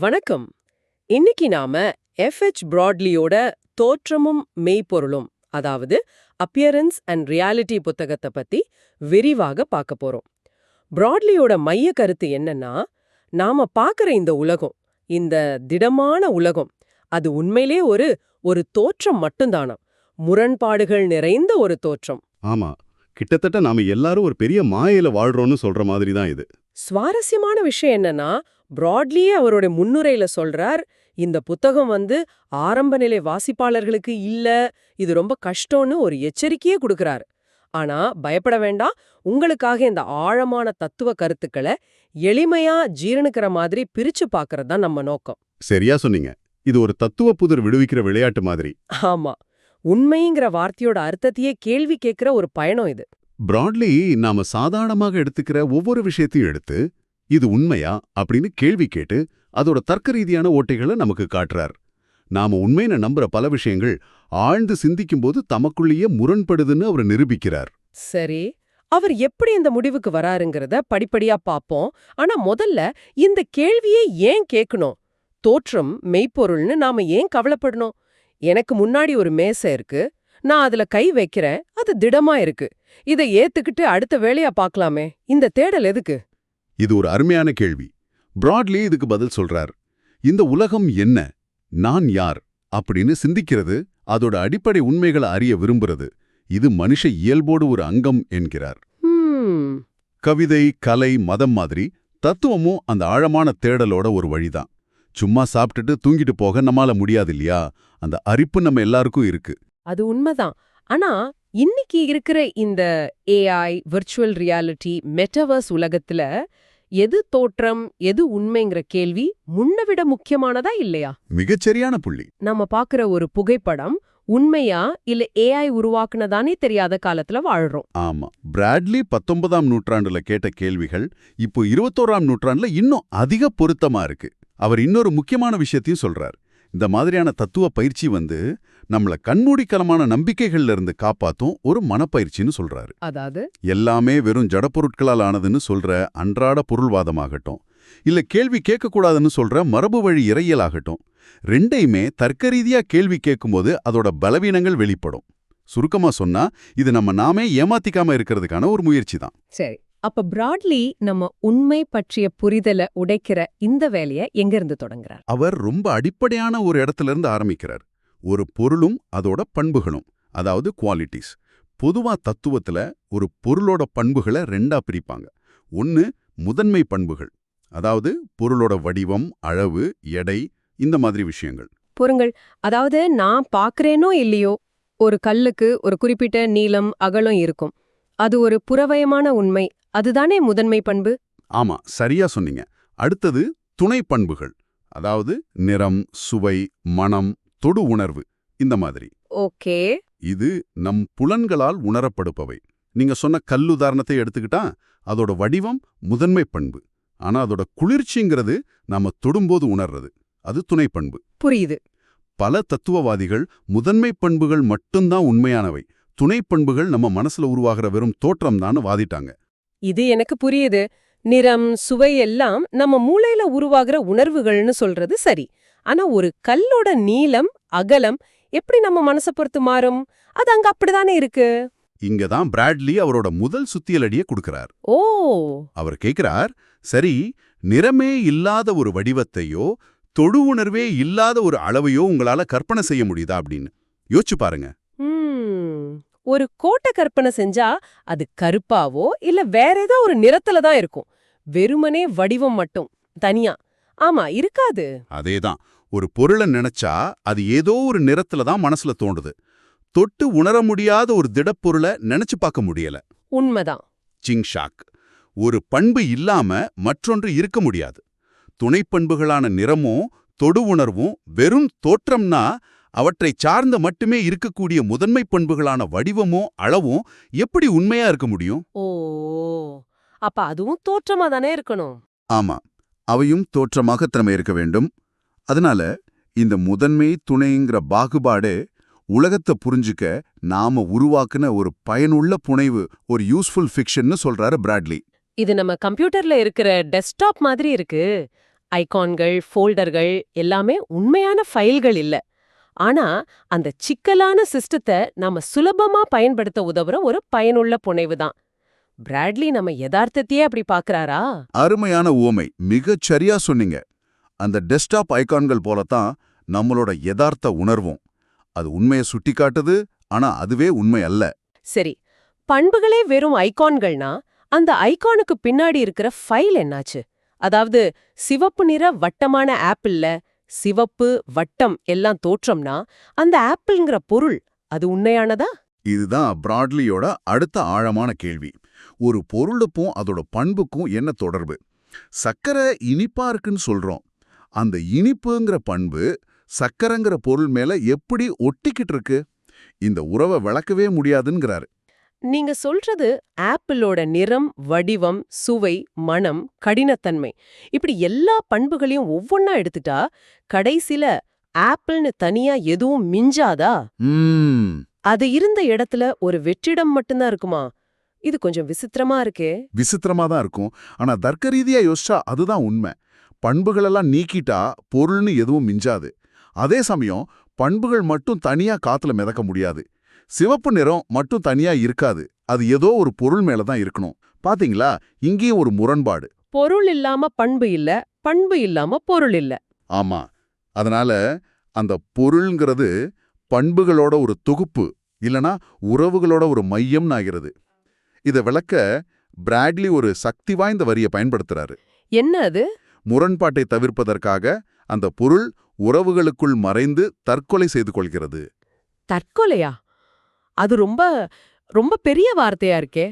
வணக்கம். இன்னைக்கு நாம எஃப்எச் பிராட்லியோட தோற்றமும் மெய்ப்பொருளும் அதாவது அப்பியரன்ஸ் அண்ட் ரியாலிட்டி புத்தகத்தை பத்தி விரிவாக பார்க்க போறோம். பிராட்லியோட மைய கருத்து என்னன்னா நாம பார்க்கற இந்த உலகம் இந்த திடமான உலகம் அது உண்மையிலே ஒரு ஒரு தோற்றம் மட்டும்தானா? முரண்பாடுகள் நிறைந்த ஒரு தோற்றம். ஆமா கிட்டத்தட்ட நாம எல்லாரும் ஒரு பெரிய மாயையில வாழ்றோம்னு சொல்ற மாதிரி தான் இது. சுவாரஸ்யமான விஷயம் என்னன்னா பிராட்லியே அவருடைய முன்னுரையில சொல்றார் இந்த புத்தகம் வந்து ஆரம்ப நிலை வாசிப்பாளர்களுக்கு இல்ல இது ரொம்ப கஷ்டம்னு ஒரு எச்சரிக்கையே கொடுக்கறாரு. ஆனா பயப்பட வேண்டாம் உங்களுக்காக இந்த ஆழமான தத்துவ கருத்துக்களை எளிமையா ஜீரணிக்கிற மாதிரி பிரிச்சு பார்க்கறது தான் நம்ம நோக்கம். சரியா சொன்னீங்க. இது ஒரு தத்துவ புதிர் விடுவிக்கிற விளையாட்டு மாதிரி. ஆமா. உண்மைங்கிற வார்த்தையோட அர்த்தத்தையே கேள்வி கேட்கிற ஒரு பயணம் இது. பிராட்லி நாம சாதாரணமாக எடுத்துக்கிற ஒவ்வொரு விஷயத்தையும் எடுத்து இது உண்மையா அப்படின்னு கேள்வி கேட்டு அதோட தர்க்க ரீதியான ஓட்டைகளை நமக்கு காட்டுறார். நாம உண்மையின நம்புற பல விஷயங்கள் ஆழ்ந்து சிந்திக்கும்போது தமக்குள்ளேயே முரண்படுதுன்னு அவர் நிரூபிக்கிறார். சரி அவர் எப்படி இந்த முடிவுக்கு வராருங்கிறத படிப்படியா பாப்போம். ஆனா முதல்ல இந்த கேள்வியை ஏன் கேட்கணும் தோற்றம் மெய்ப்பொருள்னு நாம ஏன் கவலைப்படணும்? எனக்கு முன்னாடி ஒரு மேசை இருக்கு. நான் அதுல கை வைக்கிறேன். அது திடமா இருக்கு. இதை ஏத்துக்கிட்டு அடுத்த வேலையா பார்க்கலாமே இந்த தேடல் எதுக்கு? இது ஒரு அருமையான கேள்வி. பிராட்லி இதுக்கு பதில் சொல்றார். இந்த உலகம் என்ன? நான் யார்? அப்படின்னு சிந்திக்கிறது அதோட அடிப்படை உண்மைகளை அறிய விரும்புறது. இது மனுஷ இயல்போடு ஒரு அங்கம் என்கிறார். கவிதை கலை மதம் மாதிரி தத்துவமும் அந்த ஆழமான தேடலோட ஒரு வழிதான். சும்மா சாப்பிட்டுட்டு தூங்கிட்டு போக நம்மால முடியாது இல்லையா? அந்த அரிப்பு நம்ம எல்லாருக்கும் இருக்கு. அது உண்மைதான். ஆனா இன்னைக்கு இருக்கிற இந்த ஏஐ விர்ச்சுவல் ரியாலிட்டி மெட்டவர்ஸ் உலகத்துல எது தோற்றம் எது உண்மைங்கிற கேள்வி முன்ன விட முக்கியமானதா இல்லையா? மிகச்சரியான புள்ளி. நம்ம பாக்குற ஒரு புகைப்படம் உண்மையா இல்ல ஏஐ உருவாக்குனதானே தெரியாத காலத்துல வாழ்றோம். ஆமா. பிராட்லி பத்தொன்பதாம் நூற்றாண்டுல கேட்ட கேள்விகள் இப்போ இருபத்தோராம் நூற்றாண்டுல இன்னும் அதிக பொருத்தமா இருக்கு. அவர் இன்னொரு முக்கியமான விஷயத்தையும் சொல்றார். இந்த மாதிரியான தத்துவ பயிற்சி வந்து நம்மள கண்மூடித்தனமான நம்பிக்கைகள்ல இருந்து காப்பாத்தும் ஒரு மனப்பயிற்சின்னு சொல்றாரு. அதாவது? எல்லாமே வெறும் ஜடப்பொருட்களால் ஆனதுன்னு சொல்ற அன்றாட பொருள்வாதமாகட்டும் இல்ல கேள்வி கேட்கக்கூடாதுன்னு சொல்ற மரபு வழி இறையலாகட்டும் ரெண்டையுமே தர்க்க ரீதியா கேள்வி கேட்கும்போது அதோட பலவீனங்கள் வெளிப்படும். சுருக்கமா சொன்னா இது நம்ம நாமே ஏமாத்திக்காம இருக்கிறதுக்கான ஒரு முயற்சி தான் சரி அப்ப பிராட்லி நம்ம உண்மை பற்றிய புரிதலை உடைக்கிற இந்த வேலைய எங்க இருந்து தொடங்குறார்? அவர் ரொம்ப அடிப்படையான ஒரு இடத்துல இருந்து ஆரம்பிக்கிறார். ஒரு பொருளும் அதோட பண்புகளும் அதாவது குவாலிட்டிஸ் பொதுவா தத்துவத்துல ஒரு பொருளோட பண்புகளை ரெண்டா பிரிப்பாங்க. ஒன்னு முதன்மை பண்புகள் அதாவது பொருளோட வடிவம் அளவு எடை இந்த மாதிரி விஷயங்கள். பொறுங்கள் அதாவது நான் பாக்குறேனோ இல்லையோ ஒரு கல்லுக்கு ஒரு குறிப்பிட்ட நீளம் அகலம் இருக்கும். அது ஒரு புறவயமான உண்மை அதுதானே முதன்மை பண்பு? ஆமா சரியா சொன்னீங்க. அடுத்தது துணை பண்புகள் அதாவது நிறம் சுவை மனம் தொடு உணர்வு இந்த மாதிரி. ஓகே. இது நம் புலன்களால் உணரப்படுபவை. நீங்க சொன்ன கல்லுதாரணத்தை எடுத்துக்கிட்டா அதோட வடிவம் முதன்மை பண்பு. ஆனா அதோட குளிர்ச்சிங்கிறது நாம தொடும்போது உணர்றது. அது துணை பண்பு. புரியுது. பல தத்துவவாதிகள் முதன்மை பண்புகள் மட்டும்தான் உண்மையானவை. துணை பண்புகள் நம்ம மனசுல உருவாகிற வெறும் தோற்றம் தான் வாதிட்டாங்க. இது எனக்கு புரியுது. நிறம் சுவை எல்லாம் நம்ம மூளையில உருவாகிற உணர்வுகள்னு சொல்றது சரி. ஆனா ஒரு கல்லோட நீளம் அகலம் எப்படி நம்ம மனசை பொறுத்து மாறும்? அது அங்க அப்படிதானே இருக்கு? இங்க தான் பிராட்லி அவரோட முதல் சுத்தியலடிய கொடுக்கறார். ஓ! அவர் கேக்குறார் சரி நிறமே இல்லாத ஒரு வடிவத்தையோ தொடு உணர்வே இல்லாத ஒரு அளவையோ உங்களால கற்பனை செய்ய முடியுதா? அப்படின்னு. யோசிச்சு பாருங்க. ஒரு கோட்டை கற்பனை செஞ்சா அது கருப்பாவோ இல்ல வேற ஏதோ ஒரு நிறத்துல தான் இருக்கும். வெறுமனே வடிவம் மட்டும் தனியா. ஆமா இருக்காது. அதேதான். ஒரு பொருளை நினைச்சா அது ஏதோ ஒரு நிறத்துல தான் மனசுல தோண்டுது தொட்டு உணர முடியாத ஒரு திடப்பொருளை நினைச்சு பார்க்க முடியல. உண்மைதான். சிங்ஷாக். ஒரு பண்பு இல்லாம மற்றொன்று இருக்க முடியாது. துணைப்பண்புகளான நிறமும் தொடு உணர்வும் வெறும் தோற்றம்னா அவற்றை சார்ந்த மட்டுமே இருக்கக்கூடிய முதன்மை பண்புகளான வடிவமும் அளவும் எப்படி உண்மையா இருக்க முடியும்? ஓ அப்ப அதுவும் தோற்றமா தானே இருக்கணும். ஆமா. அவையும் தோற்றமாக திறமை இருக்க வேண்டும். அதனால இந்த முதன்மை துணைங்கிற பாகுபாடு உலகத்தை புரிஞ்சுக்க நாம உருவாக்குன ஒரு பயனுள்ள புனைவு ஒரு யூஸ்ஃபுல் ஃபிக்ஷன்னு சொல்றாரு பிராட்லி. இது நம்ம கம்ப்யூட்டர்ல இருக்கிற டெஸ்க்டாப் மாதிரி இருக்கு. ஐகான்கள் ஃபோல்டர்கள் எல்லாமே உண்மையான ஃபைல்கள் இல்ல. ஆனா அந்த சிக்கலான சிஸ்டத்தை நாம சுலபமா பயன்படுத்த உதவுற ஒரு பயனுள்ள புனைவு தான். பிராட்லி நம்ம யதார்த்தத்தையே அப்படி பாக்குறாரா? அருமையான உவமை. மிகச் சரியா சொன்னீங்க. அந்த டெஸ்க்டாப் ஐகான்கள் போலத்தான் நம்மளோட யதார்த்த உணர்வும். அது உண்மையை சுட்டிக்காட்டுது ஆனா அதுவே உண்மை அல்ல. சரி பண்புகளே வெறும் ஐகான்கள்னா அந்த ஐகானுக்கு பின்னாடி இருக்கிற ஃபைல் என்னாச்சு? அதாவது சிவப்பு நிற வட்டமான ஆப்பிள்ல சிவப்பு வட்டம் எல்லாம் தோற்றம்னா அந்த ஆப்பிள்ங்கிற பொருள் அது உண்மையானதா? இதுதான் பிராட்லியோட அடுத்த ஆழமான கேள்வி. ஒரு பொருளுக்கும் அதோட பண்புக்கும் என்ன தொடர்பு? சக்கரை இனிப்பா இருக்குன்னு சொல்றோம். அந்த இனிப்புங்கிற பண்பு சக்கரைங்கிற பொருள் மேல எப்படி ஒட்டிக்கிட்டு இருக்கு இந்த உறவை விளக்கவே முடியாதுங்கிறாரு. நீங்க சொல்றது ஆப்பிளோட நிறம் வடிவம் சுவை மணம் கடினத்தன்மை. இப்படி எல்லா பண்புகளையும் ஒவ்வொன்னா எடுத்துட்டா கடைசில ஆப்பிள்னு தனியா எதுவும் மிஞ்சாதா? அது இருந்த இடத்துல ஒரு வெற்றிடம் மட்டும்தான் இருக்குமா? இது கொஞ்சம் விசித்திரமா இருக்கே. விசித்திரமா தான் இருக்கும். ஆனா தர்க்க ரீதியா யோசிச்சா அதுதான் உண்மை. பண்புகளெல்லாம் நீக்கிட்டா பொருள்னு எதுவும் மிஞ்சாது. அதே சமயம் பண்புகள் மட்டும் தனியா காத்துல மிதக்க முடியாது. சிவப்பு நிறம் மட்டும் தனியா இருக்காது. அது ஏதோ ஒரு பொருள் மேல தான் இருக்கணும். பாத்தீங்களா? இங்கேயும் ஒரு முரண்பாடு. பொருள் இல்லாம பண்பு இல்ல பண்பு இல்லாம பொருள் இல்ல. ஆமா. அதனால அந்த பொருள்ங்கிறது பண்புகளோட ஒரு தொகுப்பு இல்லனா உறவுகளோட ஒரு மையம்னு ஆகிறது. இதை விளக்க பிராட்லி ஒரு சக்தி வாய்ந்த வரியை பயன்படுத்துறாரு. என்ன அது? முரண்பாட்டை தவிர்ப்பதற்காக அந்த பொருள் உறவுகளுக்குள் மறைந்து தற்கொலை செய்து கொள்கிறது. தற்கொலையா? அது ரொம்ப ரொம்ப பெரிய வார்த்தையா இருக்கே.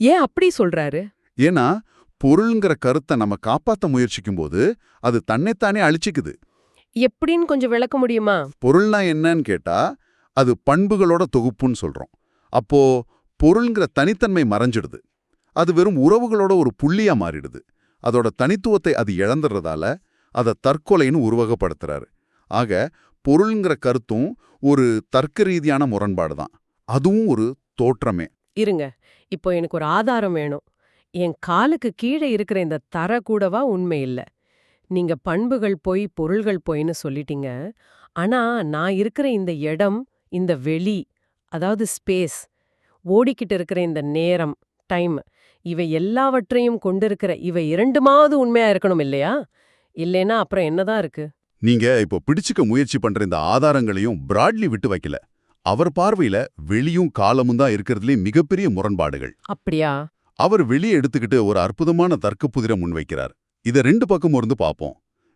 ஏன் அப்படி சொல்றாரு? ஏன்னா பொருள்ங்கிற கருத்தை நம்ம காப்பாத்த முயற்சிக்கும்போது அது தன்னைத்தானே அழிச்சிக்குது. எப்படின்னு கொஞ்சம் விளக்க முடியுமா? பொருள்னா என்னன்னு கேட்டா அது பண்புகளோட தொகுப்புன்னு சொல்றோம். அப்போ பொருள்ங்கிற தனித்தன்மை மறைஞ்சிடுது. அது வெறும் உறவுகளோட ஒரு புள்ளியா மாறிடுது. அதோட தனித்துவத்தை அது இழந்துடுறதால அதை தற்கொலைன்னு உருவகப்படுத்துறாரு. ஆக பொருள்ங்கிற கருத்தும் ஒரு தர்க்க ரீதியான முரண்பாடு தான். அதுவும் ஒரு தோற்றமே. இருங்க. இப்போ எனக்கு ஒரு ஆதாரம் வேணும். என் காலுக்கு கீழே இருக்கிற இந்த தர கூடவா உண்மை இல்ல. நீங்க பண்புகள் போய் பொருள்கள் போயின்னு சொல்லிட்டீங்க. ஆனா நான் இருக்கிற இந்த இடம் இந்த வெளி அதாவது ஸ்பேஸ் ஓடிக்கிட்டு இருக்கிற இந்த நேரம் டைம் இவை எல்லாவற்றையும் கொண்டிருக்கிற இவை இரண்டுமாவது உண்மையா இருக்கணும் இல்லையா? இல்லைன்னா அப்புறம் என்னதான் இருக்கு? நீங்க இப்போ பிடிச்சுக்க முயற்சி பண்ற இந்த ஆதாரங்களையும் பிராட்லி விட்டு வைக்கல. அவர் பார்வையில வெளியும் காலமும் தான் இருக்கிறதுலே மிகப்பெரிய முரண்பாடுகள். அப்படியா? அவர் வெளியே எடுத்துக்கிட்டு ஒரு அற்புதமான தர்க்க புதிரை முன்வைக்கிறார். இத ரெண்டு பக்கம் இருந்து பார்ப்போம்.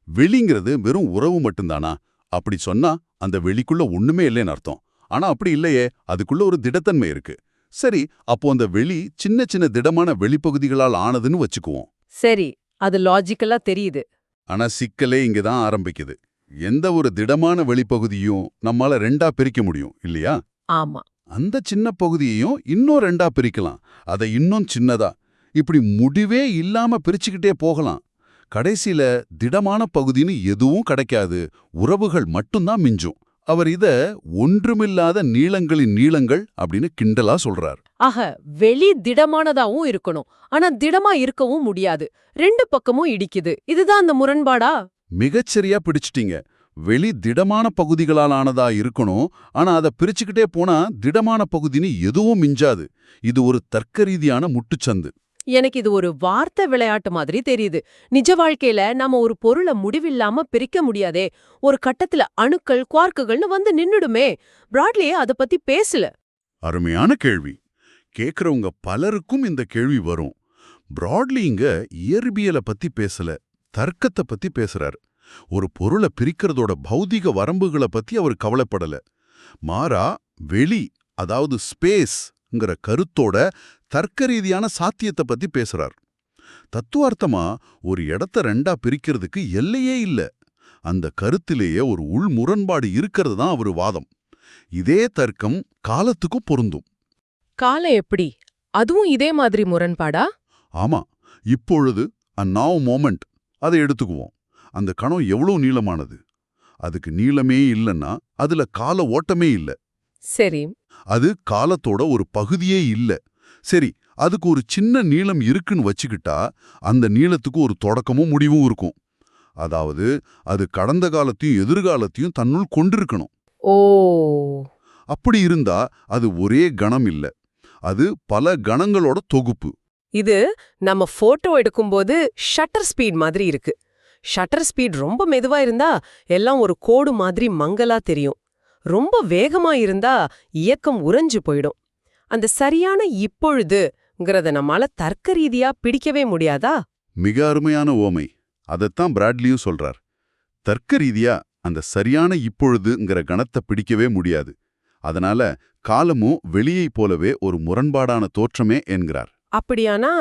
வெளிங்கிறது வெறும் உறவு மட்டும்தானா? அப்படி சொன்னா அந்த வெளிக்குள்ள ஒண்ணுமே இல்லைன்னு அர்த்தம். ஆனா அப்படி இல்லையே அதுக்குள்ள ஒரு திடத்தன்மை இருக்கு. சரி அப்போ அந்த வெளி சின்ன சின்ன திடமான வெளிப்பகுதிகளால் ஆனதுன்னு வச்சுக்குவோம். சரி அது லாஜிக்கலா தெரியுது. ஆனா சிக்கலே இங்க தான் ஆரம்பிக்குது. எந்த ஒரு திடமான வெளிப்பகுதியும் நம்மால ரெண்டா பிரிக்க முடியும் இல்லையா? ஆமா. அந்த சின்ன பகுதியையும் இன்னும் ரெண்டா பிரிக்கலாம். அதை இன்னும் சின்னதா. இப்படி முடிவே இல்லாம பிரிச்சுக்கிட்டே போகலாம். கடைசியில திடமான பகுதின்னு எதுவும் கிடைக்காது. உறவுகள் மட்டும்தான் மிஞ்சும். அவர் இத ஒன்றுமில்லாத நீளங்களின் நீளங்கள் அப்படின்னு கிண்டலா சொல்றார். ஆக வெளி திடமானதாவும் இருக்கணும். ஆனா திடமா இருக்கவும் முடியாது. ரெண்டு பக்கமும் இடிக்குது. இதுதான் அந்த முரண்பாடா? மிகச்சரியா பிடிச்சிட்டீங்க. வெளி திடமான பகுதிகளால் ஆனதா இருக்கணும். ஆனா அதை பிரிச்சுக்கிட்டே போனா திடமான பகுதின்னு எதுவும் மிஞ்சாது. இது ஒரு தர்க்க ரீதியான முட்டுச்சந்து. எனக்கு இது ஒரு வார்த்தை விளையாட்டு மாதிரி தெரியுது. நிஜ வாழ்க்கையில நாம ஒரு பொருளை முடிவில்லாம பிரிக்க முடியாதே. ஒரு கட்டத்துல அணுக்கள் குவார்க்குகள்னு வந்து நின்னுடுமே. பிராட்லியே அத பத்தி பேசல. அருமையான கேள்வி. கேக்குறவங்க பலருக்கும் இந்த கேள்வி வரும். பிராட்லி இங்க இயற்பியலை பத்தி பேசல தர்க்கத்தை பத்தி பேசுறாரு. ஒரு பொருளை பிரிக்கிறதோட பௌதிக வரம்புகளை பத்தி அவர் கவலைப்படல. மாறா வெளி அதாவது ஸ்பேஸ் ஸ்பேஸ்ங்கிற கருத்தோட தர்க்க ரீதியான சாத்தியத்தை பத்தி பேசுறார். தத்துவார்த்தமா ஒரு இடத்த ரெண்டா பிரிக்கிறதுக்கு எல்லையே இல்ல. அந்த கருத்திலேயே ஒரு உள் முரண்பாடு இருக்கிறது தான் அவர் வாதம். இதே தர்க்கம் காலத்துக்கும் பொருந்தும். காலம் எப்படி? அதுவும் இதே மாதிரி முரண்பாடா? ஆமா. இப்பொழுது அ நாவ் மோமெண்ட் அதை எடுத்துக்குவோம். அந்த கணம் எவ்வளவு நீளமானது? அதுக்கு நீளமே இல்லைன்னா அதுல கால ஓட்டமே இல்ல. சரி. அது காலத்தோட ஒரு பகுதியே இல்ல. சரி அதுக்கு ஒரு சின்ன நீளம் இருக்குன்னு வச்சுக்கிட்டா அந்த நீளத்துக்கு ஒரு தொடக்கமும் முடிவும் இருக்கும். அதாவது அது கடந்த காலத்தையும் எதிர்காலத்தையும் தன்னுள் கொண்டிருக்கணும். ஓ. அப்படி இருந்தா அது ஒரே கணம் இல்ல. அது பல கணங்களோட தொகுப்பு. இது நம்ம போட்டோ எடுக்கும்போது ஷட்டர் ஸ்பீட் மாதிரி இருக்கு. ஷட்டர் ஸ்பீட் ரொம்ப மெதுவா இருந்தா எல்லாம் ஒரு கோடு மாதிரி மங்கலா தெரியும். ரொம்ப வேகமா இருந்தா இயக்கம் உறைஞ்சு போயிடும். அந்த சரியான இப்பொழுதுங்கிறத நம்மால தர்க்க ரீதியா பிடிக்கவே முடியாதா? மிக அருமையான ஓமை. அதைத்தான் பிராட்லியும் சொல்றார். தர்க்க ரீதியா அந்த சரியான இப்பொழுதுங்கிற கணத்தை பிடிக்கவே முடியாது. அதனால காலமும் வெளியைப் போலவே ஒரு முரண்பாடான தோற்றமே என்கிறார். அப்படியானா?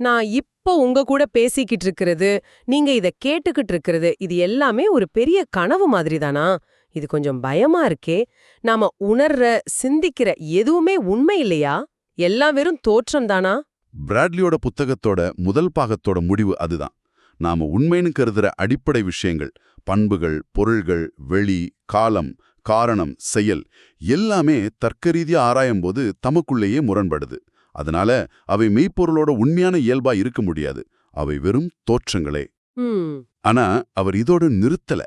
நான் இப்போ உங்க கூட பேசிக்கிட்டு இருக்கிறது நீங்க இத கேட்டுக்கிட்டு இருக்கிறது இது எல்லாமே ஒரு பெரிய கனவு மாதிரி தானா இது கொஞ்சம் பயமா இருக்கே. நாம உணர்ற சிந்திக்கிற எதுவுமே உண்மை இல்லையா? எல்லாம் வெறும் தோற்றம் தானா? பிராட்லியோட புத்தகத்தோட முதல் பாகத்தோட முடிவு அதுதான். நாம உண்மைன்னு கருதுற அடிப்படை விஷயங்கள் பண்புகள் பொருள்கள் வெளி காலம் காரணம் செயல் எல்லாமே தர்க்கரீதியா ஆராயும்போது தமக்குள்ளேயே முரண்படுது. அதனால அவை மெய்ப்பொருளோட உண்மையான இயல்பா இருக்க முடியாது. அவை வெறும் தோற்றங்களே. ஆனா அவர் இதோட நிறுத்தல.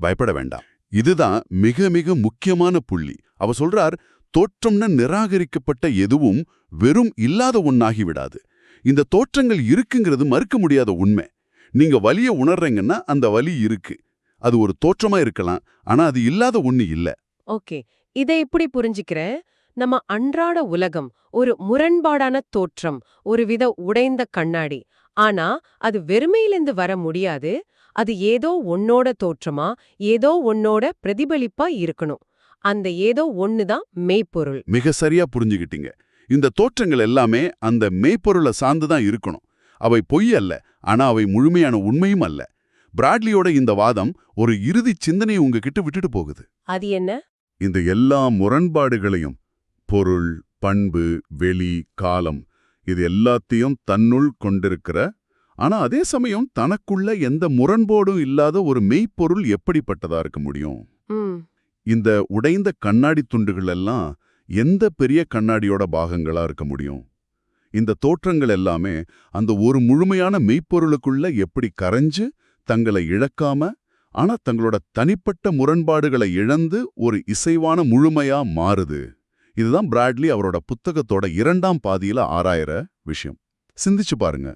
பயப்பட வேண்டாம். இதுதான் மிக மிக முக்கியமான புள்ளி. அவர் சொல்றார் தோற்றம்னு நிராகரிக்கப்பட்ட எதுவும் வெறும் இல்லாத ஒன்னாகி விடாது. இந்த தோற்றங்கள் இருக்குங்கிறது மறுக்க முடியாத உண்மை. நீங்க வலிய உணர்றீங்கன்னா அந்த வலி இருக்கு. அது ஒரு தோற்றமா இருக்கலாம். ஆனா அது இல்லாத ஒண்ணு இல்ல. ஓகே. இதை இப்படி புரிஞ்சுக்கிறேன்? நம்ம அன்றாட உலகம் ஒரு முரண்பாடான தோற்றம் ஒரு வித உடைந்த கண்ணாடி. ஆனா அது வெறுமையிலிருந்து வர முடியாது. அது ஏதோ ஒன்னோட தோற்றமா ஏதோ ஒன்னோட பிரதிபலிப்பா இருக்கணும். அந்த ஏதோ ஒண்ணுதான் மெய்ப்பொருள். மிக சரியா புரிஞ்சுக்கிட்டீங்க இந்த தோற்றங்கள் எல்லாமே அந்த மெய்ப்பொருளை சார்ந்துதான் இருக்கணும். அவை பொய் அல்ல ஆனா அவை முழுமையான உண்மையும் அல்ல. பிராட்லியோட இந்த வாதம் ஒரு இறுதி சிந்தனையை உங்ககிட்ட விட்டுட்டு போகுது. அது என்ன? இந்த எல்லா முரண்பாடுகளையும் பொருள் பண்பு வெளி காலம் இது எல்லாத்தையும் தன்னுள் கொண்டிருக்கிற ஆனா அதே சமயம் தனக்குள்ள எந்த முரண்பாடும் இல்லாத ஒரு மெய்ப்பொருள் எப்படிப்பட்டதா இருக்க முடியும்? இந்த உடைந்த கண்ணாடி துண்டுகள் எல்லாம் எந்த பெரிய கண்ணாடியோட பாகங்களா இருக்க முடியும்? இந்த தோற்றங்கள் எல்லாமே அந்த ஒரு முழுமையான மெய்ப்பொருளுக்குள்ள எப்படி கரைஞ்சு தங்களை இழக்காம ஆனா தங்களோட தனிப்பட்ட முரண்பாடுகளை இழந்து ஒரு இசைவான முழுமையா மாறுது. இதுதான் பிராட்லி அவரோட புத்தகத்தோட இரண்டாம் பாதியில ஆராயற விஷயம். சிந்திச்சு பாருங்க.